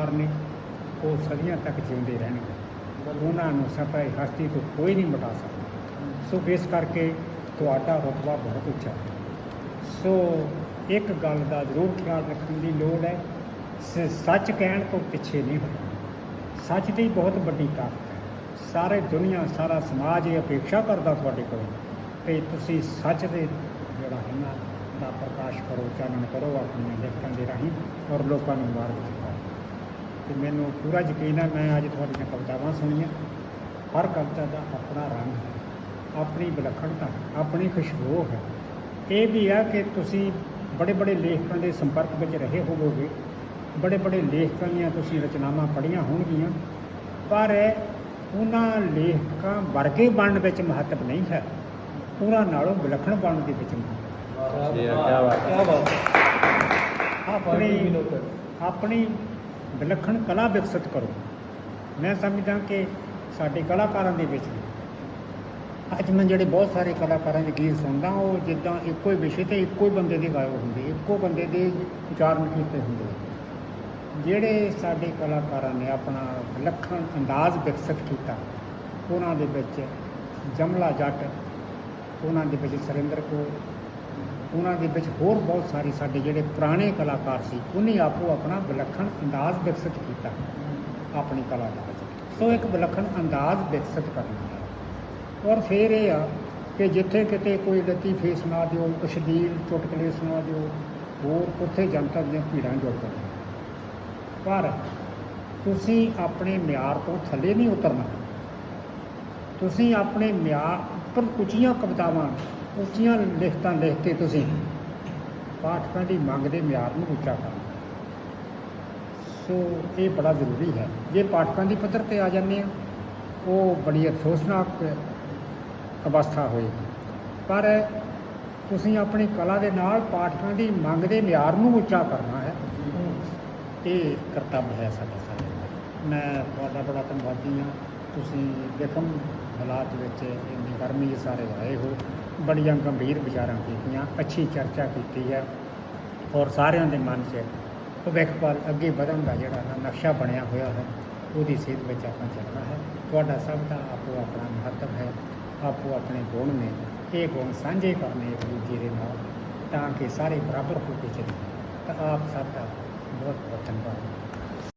ਕਲਾਕਾਰ ਨੇ ਉਹ ਸਦੀਆਂ ਤੱਕ ਜਿਉਂਦੇ ਰਹਿਣਗੇ। ਉਹਨਾਂ ਨੂੰ ਸਫ਼ਾਈ ਹਸਤੀ ਤੋਂ ਕੋਈ ਨਹੀਂ ਮਿਟਾ ਸਕਦਾ। ਸੋ ਇਸ ਕਰਕੇ ਤੁਹਾਡਾ ਰੁਤਬਾ ਬਹੁਤ ਉੱਚਾ ਹੈ। ਸੋ ਇੱਕ ਗੱਲ ਦਾ ਜ਼ਰੂਰ ਖਿਆਲ ਰੱਖਣ ਦੀ ਲੋੜ ਹੈ। ਸੱਚ ਕਹਿਣ ਤੋਂ ਪਿੱਛੇ ਨਹੀਂ ਹਟਣਾ। ਸੱਚ ਦੀ ਬਹੁਤ ਵੱਡੀ ਤਾਕਤ ਹੈ। ਸਾਰੇ ਦੁਨੀਆ, ਸਾਰਾ ਸਮਾਜ ਇਹ ਅਪੇક્ષਾ ਕਰਦਾ ਤੁਹਾਡੇ ਕੋਲੋਂ। ਕਿ ਤੁਸੀਂ ਸੱਚ ਦੇ ਜਿਹੜਾ ਹੈ ਨਾ, ਦਾ ਪ੍ਰਕਾਸ਼ ਕਰੋ, ਚਾਨਣ ਕਰੋ ਆਪਣੀਆਂ ਲਿਖਤਾਂ ਦੇ ਰਾਹੀਂ, ਔਰ ਲੋਕਾਂ ਨੂੰ ਮਾਰਗ ਦਿਖਾਓ ਤੇ ਮੈਨੂੰ ਪੂਰਾ ਯਕੀਨ ਹੈ ਮੈਂ ਅੱਜ ਤੁਹਾਡੀਆਂ ਕਵਿਤਾਵਾਂ ਸੁਣੀਆਂ। ਹਰ ਕਵਿਤਾ ਦਾ ਆਪਣਾ ਰੰਗ ਹੈ ਆਪਣੀ ਵਿਲੱਖਣਤਾ ਆਪਣੀ ਖੁਸ਼ਬੂ ਹੈ। ਇਹ ਵੀ ਹੈ ਕਿ ਤੁਸੀਂ ਬੜੇ ਬੜੇ ਲੇਖਕਾਂ ਦੇ ਸੰਪਰਕ ਵਿੱਚ ਰਹੇ ਹੋਵੋਗੇ। ਬੜੇ ਬੜੇ ਲੇਖਕਾਂ ਦੀਆਂ ਤੁਸੀਂ ਰਚਨਾਵਾਂ ਪੜ੍ਹੀਆਂ ਹੋਣਗੀਆਂ। ਪਰ ਉਹਨਾਂ ਲੇਖਕਾਂ ਵਰਗੇ ਬਣਨ ਵਿੱਚ ਮਹੱਤਵ ਨਹੀਂ ਹੈ। ਉਹਨਾਂ ਨਾਲੋਂ ਵਿਲੱਖਣ ਬਣਨ ਦੇ ਵਿੱਚ ਮਹੱਤਵ ਹੈ। ਕਿਆ ਬਾਤ ਹੈ। ਆਪਣੀ ਆਪਣੀ ਵਿਲੱਖਣ ਕਲਾ ਵਿਕਸਿਤ ਕਰੋ। ਮੈਂ ਸਮਝਦਾ ਕਿ ਸਾਡੇ ਕਲਾਕਾਰਾਂ ਦੇ ਵਿੱਚ ਅੱਜ ਮੈਂ ਜਿਹੜੇ ਬਹੁਤ ਸਾਰੇ ਕਲਾਕਾਰਾਂ ਦੇ ਗੀਤ ਸੁਣਦਾ, ਉਹ ਜਿੱਦਾਂ ਇੱਕੋ ਹੀ ਵਿਸ਼ੇ ਤੇ ਇੱਕੋ ਹੀ ਬੰਦੇ ਦੇ ਗਾਏ ਹੁੰਦੇ, ਇੱਕੋ ਬੰਦੇ ਦੇ ਉਚਾਰਨ ਕੀਤੇ ਹੁੰਦੇ। ਜਿਹੜੇ ਸਾਡੇ ਕਲਾਕਾਰਾਂ ਨੇ ਆਪਣਾ ਵਿਲੱਖਣ ਅੰਦਾਜ਼ ਵਿਕਸਿਤ ਕੀਤਾ, ਉਹਨਾਂ ਦੇ ਵਿੱਚ ਜਮਲਾ ਜੱਟ, ਉਹਨਾਂ ਦੇ ਵਿੱਚ ਸਰਿੰਦਰ ਕੋ ਉਹਨਾਂ ਦੇ ਵਿੱਚ ਹੋਰ ਬਹੁਤ ਸਾਰੇ ਸਾਡੇ ਜਿਹੜੇ ਪੁਰਾਣੇ ਕਲਾਕਾਰ ਸੀ, ਉਹਨੇ ਆਪੋ ਆਪਣਾ ਵਿਲੱਖਣ ਅੰਦਾਜ਼ ਵਿਕਸਿਤ ਕੀਤਾ, ਆਪਣੀ ਕਲਾ ਦੇ ਵਿੱਚ। ਸੋ ਇੱਕ ਵਿਲੱਖਣ ਅੰਦਾਜ਼ ਵਿਕਸਿਤ ਕਰਨਾ ਹੈ। ਔਰ ਫਿਰ ਇਹ ਆ ਕਿ ਜਿੱਥੇ ਕਿਤੇ ਕੋਈ ਲਤੀਫੇ ਸੁਣਾ ਦਿਓ ਅਸ਼ਲੀਲ ਚੁਟਕਲੇ ਸੁਣਾ ਦਿਓ, ਹੋਰ ਉੱਥੇ ਜਨਤਾ ਦੀਆਂ ਭੀੜਾਂ ਜੁੜ ਜਾਂਦੀਆਂ। ਪਰ ਤੁਸੀਂ ਆਪਣੇ ਮਿਆਰ ਤੋਂ ਥੱਲੇ ਨਹੀਂ ਉਤਰਨਾ। ਤੁਸੀਂ ਆਪਣੇ ਮਿਆਰ ਉੱਪਰ ਉੱਚੀਆਂ ਕਵਿਤਾਵਾਂ ਉੱਚੀਆਂ ਲਿਖਤਾਂ ਲਿਖ ਕੇ ਤੁਸੀਂ ਪਾਠਕਾਂ ਦੀ ਮੰਗ ਦੇ ਮਿਆਰ ਨੂੰ ਉੱਚਾ ਕਰਨਾ ਸੋ ਇਹ ਬੜਾ ਜ਼ਰੂਰੀ ਹੈ। ਜੇ ਪਾਠਕਾਂ ਦੀ ਪੱਧਰ ਤੇ ਆ ਜਾਂਦੇ ਆ, ਉਹ ਬੜੀ ਅਫਸੋਸਨਾਕ ਅਵਸਥਾ ਹੋਏਗੀ। ਪਰ ਤੁਸੀਂ ਆਪਣੀ ਕਲਾ ਦੇ ਨਾਲ ਪਾਠਕਾਂ ਦੀ ਮੰਗ ਦੇ ਮਿਆਰ ਨੂੰ ਉੱਚਾ ਕਰਨਾ ਹੈ, ਇਹ ਕਰਤੱਵ ਹੈ ਸਾਡਾ ਸਾਰਿਆਂ ਦਾ। ਮੈਂ ਤੁਹਾਡਾ ਬੜਾ ਧੰਨਵਾਦੀ ਹਾਂ। ਤੁਸੀਂ ਦੇਖਮ ਹਾਲਾਤ ਵਿੱਚ ਇੰਨੀ ਗਰਮੀ ਸਾਰੇ ਆਏ ਹੋ। ਬੜੀਆਂ ਗੰਭੀਰ ਵਿਚਾਰਾਂ ਕੀਤੀਆਂ, ਅੱਛੀ ਚਰਚਾ ਕੀਤੀ ਹੈ ਔਰ ਸਾਰਿਆਂ ਦੇ ਮਨ 'ਚ ਭਵਿੱਖ ਵੱਲ ਅੱਗੇ ਵਧਣ ਦਾ ਜਿਹੜਾ ਨਾ ਨਕਸ਼ਾ ਬਣਿਆ ਹੋਇਆ ਹੈ, ਉਹਦੀ ਸੇਧ ਵਿੱਚ ਆਪਾਂ ਚੱਲਣਾ ਹੈ। ਤੁਹਾਡਾ ਸਭ ਦਾ ਆਪੋ ਆਪਣਾ ਮਹੱਤਵ ਹੈ। ਆਪੋ ਆਪਣੇ ਗੁਣ ਨੇ, ਇਹ ਗੁਣ ਸਾਂਝੇ ਕਰਨੇ ਇੱਕ ਦੂਜੇ ਦੇ ਨਾਲ, ਤਾਂ ਕਿ ਸਾਰੇ ਬਰਾਬਰ ਹੋ ਕੇ ਚੱਲਣ ਤਾਂ ਆਪ ਸਭ ਦਾ ਬਹੁਤ ਬਹੁਤ ਧੰਨਵਾਦ।